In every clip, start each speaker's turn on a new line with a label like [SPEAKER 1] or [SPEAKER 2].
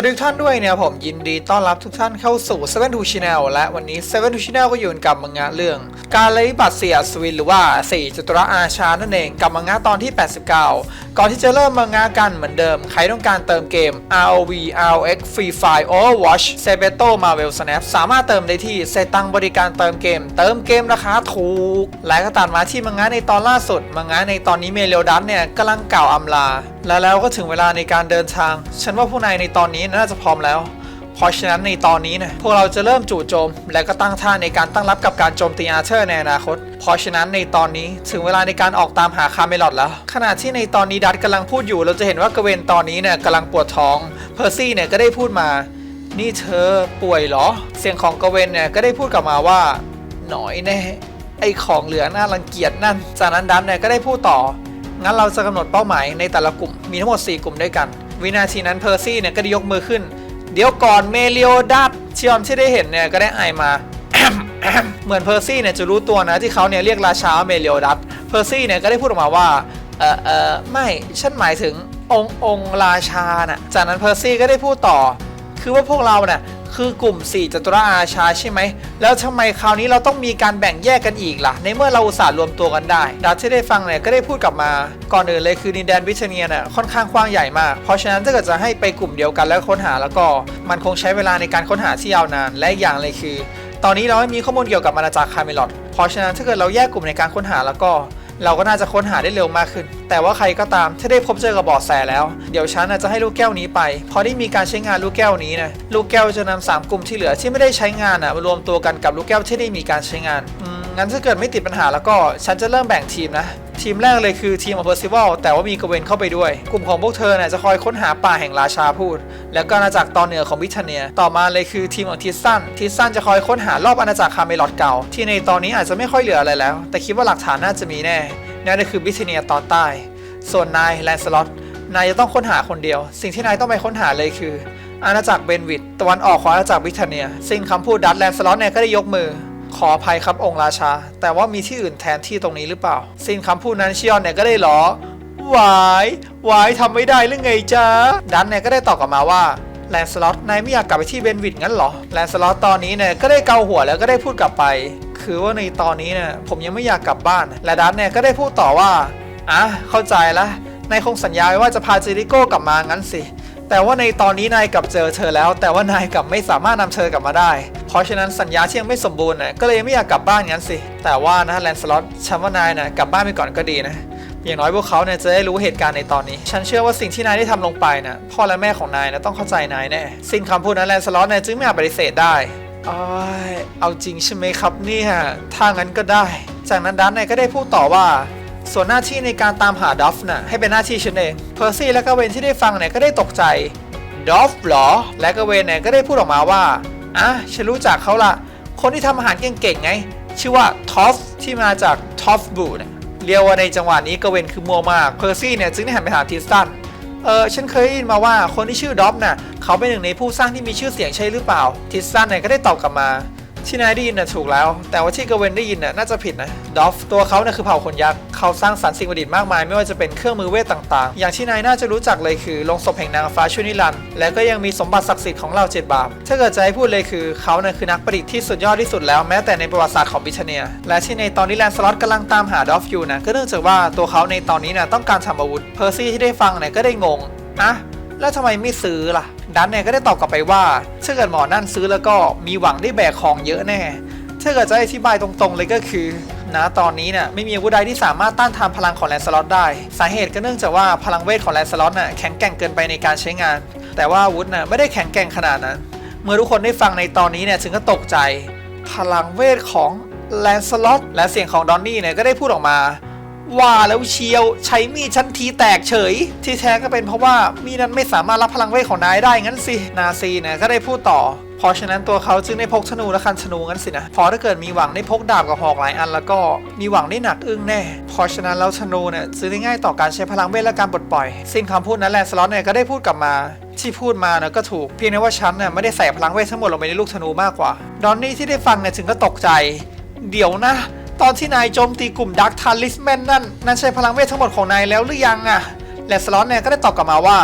[SPEAKER 1] วัสดีทุกท่านด้วยเนี่ยผมยินดีต้อนรับทุกท่านเข้าสู่ Seven to Channel และวันนี้ Seven to Channel ก็อยู่กับมังงะเรื่อง การเลยบัตรเสียสวินหรือว่าสี่จตุระอาชานั่นเองกับมังงะตอนที่ 89 ก่อนที่จะเริ่มมังงะกันเหมือนเดิม ใครต้องการเติมเกม ROV RX Free Fire Overwatch s e b e t o Marvel Snap สามารถเติมได้ที่เซตังบริการเติมเกม เติมเกมราคาถูก และก็ตัดมาที่มังงะในตอนล่าสุดมังงะในตอนนี้เมเรียวดันเนี่ยกำลังกล่าวอำลา และแล้วก็ถึงเวลาในการเดินทาง ฉันว่าผู้นายในตอนนี้น่าจะพร้อมแล้ว เพราะฉะนั้นในตอนนี้นะพวกเราจะเริ่มจู่โจม และก็ตั้งท่าในการตั้งรับกับการโจมตีอาร์เธอร์ในอนาคต เพราะฉะนั้นในตอนนี้ถึงเวลาในการออกตามหาคาเมลอดแล้ว ขณะที่ในตอนนี้ดัตกำลังพูดอยู่ เราจะเห็นว่ากเวนตอนนี้เนี่ยกำลังปวดท้อง เพอร์ซี่เนี่ยก็ได้พูดมา นี่เธอป่วยเหรอ เสียงของกเวนเนี่ยก็ได้พูดกลับมาว่า หน่อยแน่ไอของเหลือน่ารังเกียจนั่น จากนั้นดัตเนี่ยก็ได้พูดต่อ งั้นเราจะกำหนดเป้าหมายในแต่ละกลุ่มมีทั้งหมด 4 กลุ่มด้วยกัน วินาทีนั้นเพอร์ซี่เนี่ยก็ได้ยกมือขึ้น เดี๋ยวก่อนเมเลียดัตชิออนที่ได้เห็นเนี่ยก็ได้ไอายมาเหมือนเพอร์ซี่เนี่ยจะรู้ตัวนะที่เขาเนี่ยเรียกราชาเมเลียดัตเพอร์ซี่เนี่ยก็ได้พูดออกมาว่าเออเออไม่ฉันหมายถึงองค์องค์ราชาน่ะจากนั้นเพอร์ซี่ก็ได้พูดต่อ คือว่าพวกเราเนี่ย คือกลุ่ม 4จัตุรอาชาใช่ไหม แล้วทำไมคราวนี้เราต้องมีการแบ่งแยกกันอีกล่ะ ในเมื่อเราอุตส่าห์รวมตัวกันได้ดัตที่ได้ฟังเนี่ยก็ได้พูดกลับมา ก่อนอื่นเลยคือดินแดนวิเทเนียเนี่ยค่อนข้างกว้างใหญ่มาก เพราะฉะนั้นถ้าเกิดจะให้ไปกลุ่มเดียวกันแล้วค้นหาแล้วก็ มันคงใช้เวลาในการค้นหาที่ยาวนาน และอีกอย่างเลยคือ ตอนนี้เราไม่มีข้อมูลเกี่ยวกับอาณาจักรคาเมลอดเพราะฉะนั้นถ้าเกิดเราแยกกลุ่มในการค้นหาแล้วก็ เราก็น่าจะค้นหาได้เร็วมากขึ้น แต่ว่าใครก็ตามถ้าได้พบเจอกับบอดแสแล้ว เดี๋ยวฉันน่ะจะให้ลูกแก้วนี้ไป พอได้มีการใช้งานลูกแก้วนี้นะ ลูกแก้วจะนำสามกลุ่มที่เหลือที่ไม่ได้ใช้งานอะมารวมตัวกันกับลูกแก้วที่ได้มีการใช้งานงั้นถ้าเกิดไม่ติดปัญหาแล้วก็ฉันจะเริ่มแบ่งทีมนะ ทีมแรกเลยคือทีมของเพอร์ซิวัลแต่ว่ามีกเวนเข้าไปด้วย กลุ่มของพวกเธอเนี่ยจะคอยค้นหาป่าแห่งราชาพูด แล้วก็อาณาจักรตอนเหนือของบิทเนีย ต่อมาเลยคือทีมของทิสซันทิสซันจะคอยค้นหารอบอาณาจักรคาเมลอดเก่า ที่ในตอนนี้อาจจะไม่ค่อยเหลืออะไรแล้ว แต่คิดว่าหลักฐานน่าจะมีแน่นั่นก็คือบิทเนียตอนใต้ ส่วนนายแลนสล็อตนายจะต้องค้นหาคนเดียว สิ่งที่นายต้องไปค้นหาเลยคือ อาณาจักรเบนวิดตะวันออกของอาณาจักรบิทเนีย ซึ่งคำพูดดัตแลนสล็อตเนี่ยก็ได้ยกมือ ขออภัยครับองค์ราชา แต่ว่ามีที่อื่นแทนที่ตรงนี้หรือเปล่า สิ้นคำพูดนั้นชิออนเนี่ยก็ได้ล้อหวายวายทำไม่ได้หรือไงจ๊ะดันเนี่ยก็ได้ตอบกลับมาว่าแลนสล็อตนายไม่อยากกลับไปที่เบนวิดงั้นเหรอแลนสล็อตตอนนี้เนี่ยก็ได้เกาหัวแล้วก็ได้พูดกลับไป คือว่าในตอนนี้เนี่ยผมยังไม่อยากกลับบ้าน และดันเนี่ยก็ได้พูดต่อว่าอะเข้าใจละนายคงสัญญาไว้ว่าจะพาเจริโก้กลับมางั้นสิ แต่ว่าในตอนนี้นายกลับเจอเธอแล้ว แต่ว่านายกลับไม่สามารถนำเธอกลับมาได้ เพราะฉะนั้นสัญญาที่ยังไม่สมบูรณ์นะก็เลยไม่อยากกลับบ้านงั้นสิ แต่ว่านะแลนสล็อตฉันว่านายนะกลับบ้านไปก่อนก็ดีนะ อย่างน้อยพวกเขาเนี่ยจะได้รู้เหตุการณ์ในตอนนี้ ฉันเชื่อว่าสิ่งที่นายได้ทำลงไปนะพ่อและแม่ของนายนะต้องเข้าใจนายแน่สิ้นคำพูดนั้นแลนสล็อตเนี่ยจึงไม่อาจปฏิเสธได้อ้ายเอาจริงใช่ไหมครับเนี่ยถ้างั้นก็ได้ จากนั้นดันนี่ยก็ได้พูดต่อว่าส่วนหน้าที่ในการตามหาดอฟน่ะให้เป็นหน้าที่ฉันเองเพอร์ซี่และก็เวนที่ได้ฟังเนี่ยก็ได้ตกใจดอฟหรอ และก็เวนเนี่ยก็ได้พูดออกมาว่า อะฉันรู้จักเขาละคนที่ทำอาหารเก่งๆไง ชื่อว่าทอฟที่มาจากทอฟบูเนี่ยเรียกว่าในจังหวะนี้กเวนคือมัวมากเพอร์ซี่เนี่ยจึงได้หันไปหาทิสตันเออฉันเคยได้ยินมาว่าคนที่ชื่อดอฟน่ะเขาเป็นหนึ่งในผู้สร้างที่มีชื่อเสียงใช่หรือเปล่า ทิสตันเนี่ยก็ได้ตอบกลับมา ที่นายได้ยินน่ะถูกแล้ว แต่ว่าที่กเวนได้ยินน่ะน่าจะผิดนะดอฟตัวเขาเนี่ยคือเผ่าคนยักษ์เขาสร้างสรรค์สิ่งประดิษฐ์มากมาย ไม่ว่าจะเป็นเครื่องมือเวทต่างๆ อย่างที่นายน่าจะรู้จักเลยคือลงศพแห่งนางฟ้าชุนิรัน และก็ยังมีสมบัติศักดิ์สิทธิ์ของเราเจ็ดบาปถ้าเกิดจะให้พูดเลยคือเขาเนี่ยคือนักประดิษฐ์ที่สุดยอดที่สุดแล้วแม้แต่ในประวัติศาสตร์ของบิชเนีย และที่ในตอนนี้แลนสล็อตกำลังตามหาดอฟอยู่นะก็เนื่องจากว่าตัวเขาในตอนนี้น่ะต้องการทำอาวุธเพอร์ซี่ที่ได้ฟังเนี่ยก็ได้งงอะ แล้วทำไมไม่ซื้อล่ะ ดันเนี่ยก็ได้ตอบกลับไปว่าถ้าเกิดหมอนั่นซื้อแล้วก็มีหวังได้แบกของเยอะแน่ถ้าเกิดจะอธิบายตรงๆเลยก็คือณตอนนี้เนี่ยไม่มีอาวุธใดที่สามารถต้านทานพลังของแลนสล็อตได้ สาเหตุก็เนื่องจากว่าพลังเวทของแลนสล็อตน่ะแข็งแกร่งเกินไปในการใช้งาน แต่ว่าอาวุธน่ะไม่ได้แข็งแกร่งขนาดนั้น เมื่อทุกคนได้ฟังในตอนนี้เนี่ยถึงก็ตกใจ พลังเวทของแลนสล็อตและเสียงของดอนนี่เนี่ยก็ได้พูดออกมา ว่าแล้วเชียวใช้มีดชั้นทีแตกเฉย ที่แท้ก็เป็นเพราะว่ามีดนั้นไม่สามารถรับพลังเวทของนายได้งั้นสิ นาซีเนี่ยก็ได้พูดต่อเพราะฉะนั้นตัวเขาจึงได้พกธนูและคันธนูงั้นสินะเพอถ้าเกิดมีหวังได้พกดาบกับหอกหลายอัน แล้วก็มีหวังได้หนักอึ้งแน่ เพราะฉะนั้นแล้วธนูเนี่ยจึงได้ง่ายต่อการใช้พลังเวทและการปลดปล่อยสิ่งคำพูดนั้นแลนสล็อตเนี่ยก็ได้พูดกลับมาที่พูดมาเนะก็ถูกเพียงแต่ว่าฉันเนี่ยไม่ได้ใส่พลังเวททั้งหมดลงไปในลูกธนูมากกว่า ดอนนี่ที่ได้ฟังเนี่ยถึงก็ตกใจ เดี๋ยวนะ ตอนที่นายโจมตีกลุ่มดักทาริสแมนนั่นนั่นใช่พลังเวททั้งหมดของนายแล้วหรือยังอะและสล็อตเนี่ยก็ได้ตอบกลับมาว่า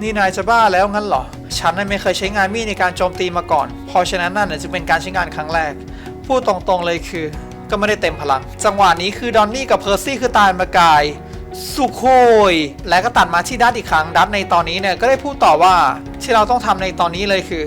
[SPEAKER 1] นี่นายจะบ้าแล้วงั้นเหรอ ฉันนั้นไม่เคยใช้งานมีดในการโจมตีมาก่อน เพราะฉะนั้นนั่นนะจึงเป็นการใช้งานครั้งแรก พูดตรงๆเลยคือ ก็ไม่ได้เต็มพลัง จังหวะนี้คือดอนนี่กับเพอร์ซี่คือตายมากายสุโคย และก็ตัดมาที่ดัตอีกครั้งดัตในตอนนี้เนี่ยก็ได้พูดต่อว่าที่เราต้องทำในตอนนี้เลยคือ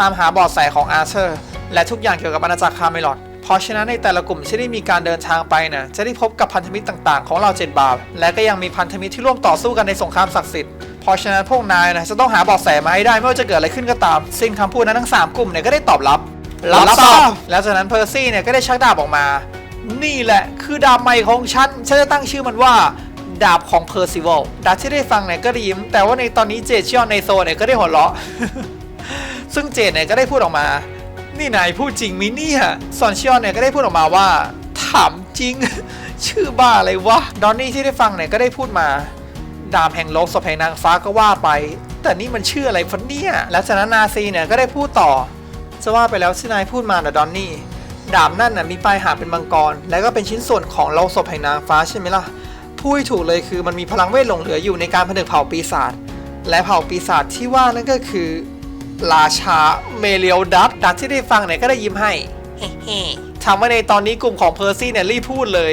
[SPEAKER 1] ตามหาบอดแสของอาร์เธอร์ และทุกอย่างเกี่ยวกับอาณาจักรคาเมลอด ราะฉะนั้นในแต่ละกลุ่มที่ได้มีการเดินทางไปนี่ยจะได้พบกับพันธมิตรต่างๆ ของเราเจ็ดบาปและก็ยังมีพันธมิตรที่ร่วมต่อสู้กันในสงครามศักดิ์สิทธิ์เพราะฉะนั้นพวกนายนะจะต้องหาเบาะแสมาให้ได้ไม่ว่าจะเกิดอะไรขึ้นก็ตามซึ่งคำพูดนั้นทั้งสามกลุ่มเนี่ยก็ได้ตอบรับรับทราบแล้วจากนั้นเพอร์ซี่เนี่ยก็ได้ชักดาบออกมา นี่แหละคือดาบใหม่ของฉันฉันจะตั้งชื่อมันว่าดาบของเพอร์ซิวลดาบที่ได้ฟังเนี่ยก็ได้ยิ้ม แต่ว่าในตอนนี้เจดชิออนในโซเนี่ยก็ได้หัวเราะ ซึ่งเจดเนี่ยก็ได้พูดออกมา นี่นายพูดจริงมิเนี่ยส่วนชิออนเนี่ยก็ได้พูดออกมาว่า ถามจริง ชื่อบ้าอะไรวะ ดอนนี่ที่ได้ฟังเนี่ยก็ได้พูดมา ดาบแห่งโลกศพแห่งนางฟ้าก็ว่าไป แต่นี่มันชื่ออะไรฟันเนี่ย และจากนั้นนาซีเนี่ยก็ได้พูดต่อ จะว่าไปแล้วที่นายพูดมาน่ะดอนนี่ดาบนั่นน่ะมีปลายหางเป็นมังกร และก็เป็นชิ้นส่วนของโลกศพแห่งนางฟ้าใช่ไหมล่ะพูดถูกเลยคือมันมีพลังเวทหลงเหลืออยู่ในการผนึกเผ่าปีศาจและเผ่าปีศาจที่ว่านั่นก็คือ ราชาเมเลียวดัตดัตที่ได้ฟังเนี่ยก็ได้ยิ้มให้ทำให้ในตอนนี้กลุ่มของเพอร์ซี่เนี่ยรีบพูดเลย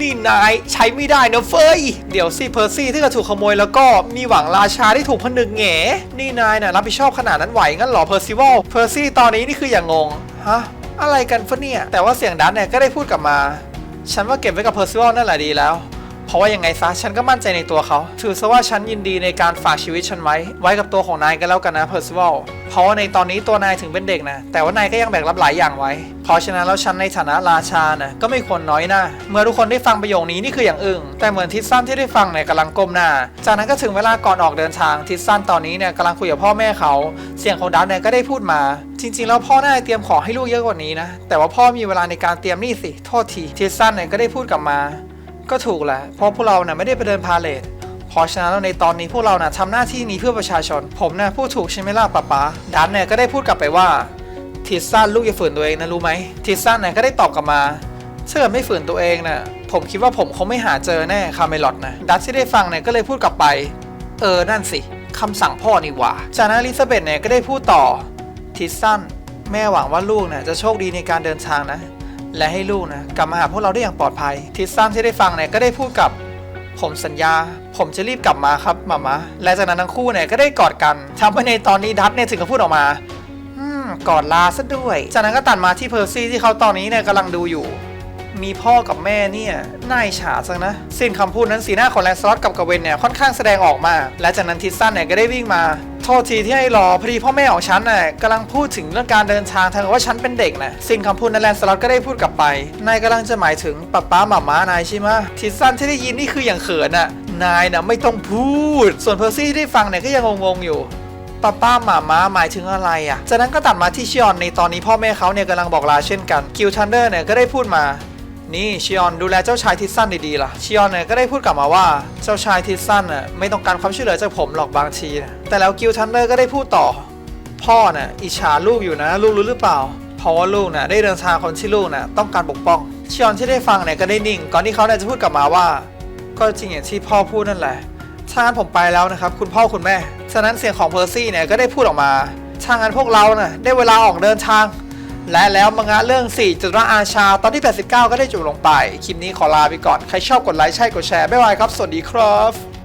[SPEAKER 1] นี่นายใช้ไม่ได้นะเฟยเดี๋ยวสิเพอร์ซี่ถ้าเกิดถูกขโมยแล้วก็มีหวังราชาที่ถูกผนึกแหงนี่นายน่ะรับผิดชอบขนาดนั้นไหวงั้นเหรอเพอร์ซิวลเพอร์ซี่ตอนนี้นี่คืออย่างงงฮะอะไรกันฟะเนี่ยแต่ว่าเสียงดันเนี่ยก็ได้พูดกลับมา ฉันว่าเก็บไว้กับเพอร์ซิวลนั่นแหละดีแล้ว เพราะว่ายังไงซะฉันก็มั่นใจในตัวเขาถือซะว่าฉันยินดีในการฝากชีวิตฉันไว้ ไว้กับตัวของนายกันแล้วกันนะเพอร์ซิวลเพราะว่าในตอนนี้ตัวนายถึงเป็นเด็กนะแต่ว่านายก็ยังแบกรับหลายอย่างไว้ เพราะฉะนั้นแล้วฉันในฐานะราชานะก็ไม่ควรน้อยหน้าเมื่อทุกคนได้ฟังประโยคนี้นี่คืออย่างอึ้งแต่เหมือนทิศสั้นที่ได้ฟังเนี่ยกำลังก้มหน้า จากนั้นก็ถึงเวลาก่อนออกเดินทางทิศสั้นตอนนี้เนี่ยกำลังคุยกับพ่อแม่เขา เสียงของดันเนี่ยก็ได้พูดมา จริง ๆ แล้วพ่อน่าจะเตรียมของให้ลูกเยอะกว่านี้นะแต่ว่าพ่อมีเวลาในการเตรียมนี่สิโทษทีทิศสั้นเนี่ยก็ได้พูดกลับมา ก็ถูกแหละเพราะพวกเราน่ะไม่ได้ไปเดินพาเลทเพราะฉะนั้นแล้วในตอนนี้พวกเราน่ะทำหน้าที่นี้เพื่อประชาชน ผมน่ะพูดถูกใช่ไหมล่ะป๊าป๊าดันเนี่ยก็ได้พูดกลับไปว่าทิสซันลูกอย่าฝืนตัวเองนะรู้ไหมทิสซันเนี่ยก็ได้ตอบกลับมาถ้าเกิดไม่ฝืนตัวเองน่ะผมคิดว่าผมคงไม่หาเจอแน่คาเมลอดนะดัตที่ได้ฟังเนี่ยก็เลยพูดกลับไป เออนั่นสิคำสั่งพ่อนี่หว่า จากนั้นอลิซาเบธเนี่ยก็ได้พูดต่อทิสซันแม่หวังว่าลูกเนี่ยจะโชคดีในการเดินทางนะ และให้ลูกนะกลับมาหาพวกเราได้อย่างปลอดภัยทิสซันที่ได้ฟังเนี่ยก็ได้พูดกับ ผมสัญญา ผมจะรีบกลับมาครับมามาและจากนั้นทั้งคู่เนี่ยก็ได้กอดกันทำให้ในตอนนี้ดัตเนี่ยถึงกับพูดออกมาอืมกอดลาซะด้วย จากนั้นก็ตัดมาที่เพอร์ซี่ที่เขาตอนนี้เนี่ยกำลังดูอยู่ มีพ่อกับแม่เนี่ยน่าอิจฉาจังนะ สิ้นคำพูดนั้นสีหน้าของแลนสล็อตกับกเวนเนี่ยค่อนข้างแสดงออกมา และจากนั้นทิสซันเนี่ยก็ได้วิ่งมา โทษทีที่ให้รอพอดีพ่อแม่ของฉันน่ะกำลังพูดถึงเรื่องการเดินทางทางว่าฉันเป็นเด็กนะสิ้นคำพูดนั้นแลนสล็อตก็ได้พูดกลับไปนายกำลังจะหมายถึงป้าป้าหม่าม้านายใช่ไหมทิสซันที่ได้ยินนี่คืออย่างเขินน่ะนายน่ะไม่ต้องพูด ส่วนเพอร์ซี่ที่ได้ฟังเนี่ยก็ยังงงๆอยู่ป้าป้าหมาม้าหมายถึงอะไรอะ จากนั้นก็ตัดมาที่ชิออนในตอนนี้พ่อแม่เขาเนี่ยกำลังบอกลาเช่นกัน กิลทันเดอร์เนี่ยก็ได้พูดมา นี่ชิออนดูแลเจ้าชายทิสซันดีๆล่ะชิออนเนี่ยก็ได้พูดกลับมาว่าเจ้าชายทิสซันน่ะไม่ต้องการความช่วยเหลือจากผมหรอกบางทีนะแต่แล้วกิลทันเดอร์ก็ได้พูดต่อ พ่อน่ะอิจฉาลูกอยู่นะลูกรู้หรือเปล่า เพราะว่าลูกน่ะได้เดินทางคนที่ลูกน่ะต้องการปกป้องชิออนที่ได้ฟังเนี่ยก็ได้นิ่ง ก่อนที่เขาเนี่ยจะพูดกลับมาว่า ก็จริงอย่างที่พ่อพูดนั่นแหละถ้างั้นผมไปแล้วนะครับคุณพ่อคุณแม่ฉะนั้นเสียงของเพอร์ซี่เนี่ยก็ได้พูดออกมาถ้างั้นพวกเราน่ะได้เวลาออกเดินทาง และแล้วมังงะเรื่อง4จุดระอาชาตอนที่ 89 ก็ได้จบลงไป คลิปนี้ขอลาไปก่อน ใครชอบกดไลค์ใช่กดแชร์ บ๊ายบายครับ สวัสดีครับ